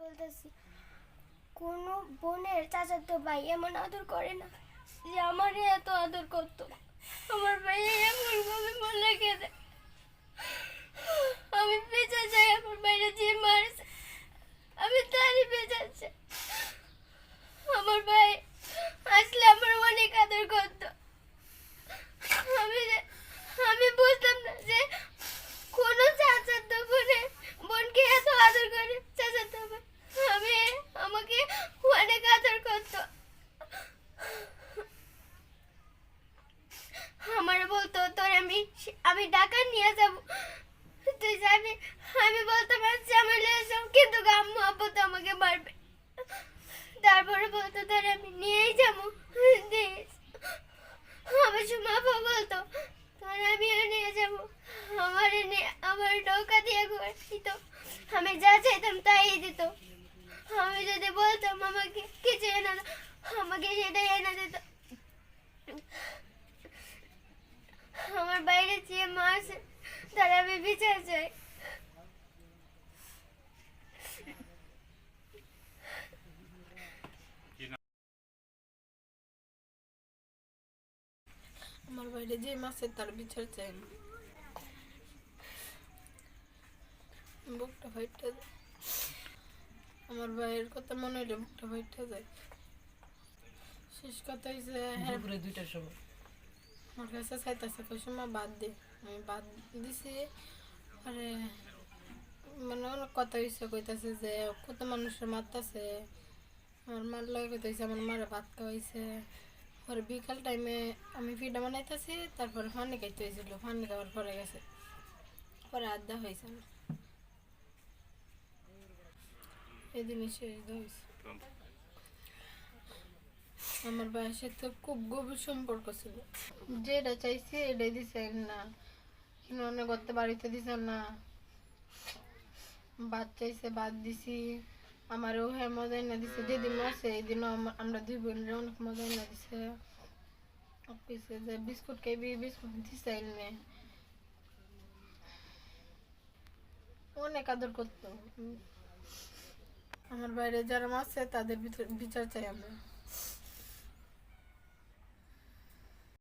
বলতেছি কোনো বোনের চাচাতো ভাই এমন আদর করে না যে আমারই এত আদর করতো আমার ভাই এমন ভাবে মনে গেছে আমি বেঁচে যাই আমার বাইরে যে মারছে আমি তারই বেঁচে চাই আমার ভাই আসলে আমার অনেক আদর করতো আমি যে- আমি বুঝতাম না যে কোন চাচাতো বোনে বোনকে এত আদর করে চাচাতো বোন আমি আমাকে অনেক আদর করতো আমার বলতো তোর আমি আমি ঢাকা নিয়ে যাব। তুই যাবি? আমি বলতাম আচ্ছা আমি যাব কিন্তু আম্মু, আব্বু তো আমাকে মারবে। তারপরে বলতো, তোর আমি নিয়েই যাব। দেশ আমার বাবা বলতো, তোর আমিও নিয়ে যাব। আমার আমার নৌকা দিয়ে ঘুরে দিত। আমি যা চাইতাম তাই দিত। আমি যদি বলতাম, আমাকে কিছু এনে আমাকে সেটাই এনে দিত। যে মা আছে তার আমি বিচার চাই আমার বাইরে যে মাছের তার বিচার চাই না। বুকটা ফাইটটা যায়। আমার ভাইয়ের কথা মনে হইলে বুকটা ফাইটটা যায়। শেষ কথা হয়েছে হ্যাঁ। দুইটার সময়। আমার কাছে চাইতেছে কই সময় বাদ দে। আমি বাদ দিছি আরে মানে অনেক কথা হয়েছে কইতাছে যে কত মানুষের মারতাছে। আমার মার লাগে কইতাছে আমার মারে ভাত খাওয়াইছে। পরে বিকাল টাইমে আমি পিঠা বানাইতেছি, তারপরে ফানি খাইতে হয়েছিল ফানি খাওয়ার পরে গেছে। পরে আড্ডা হয়েছে না জিনিস শেষ হয়েছে আমার বয়সের তো খুব গভীর সম্পর্ক ছিল। যেটা চাইছি এটাই দিছেন না। কিন্তু অনেক করতে বাড়িতে দিছেন না। ভাত চাইছে ভাত দিছি। আমারও হ্যাঁ মজা না দিছে। যেদিন আছে এই দিনও আমরা দুই বোনের অনেক মজা না দিছে। যে বিস্কুট খাইবি, বিস্কুট দিছে এনে। অনেক আদর করতো। আমার বাইরে যারা আছে তাদের বিচার চাই আমরা।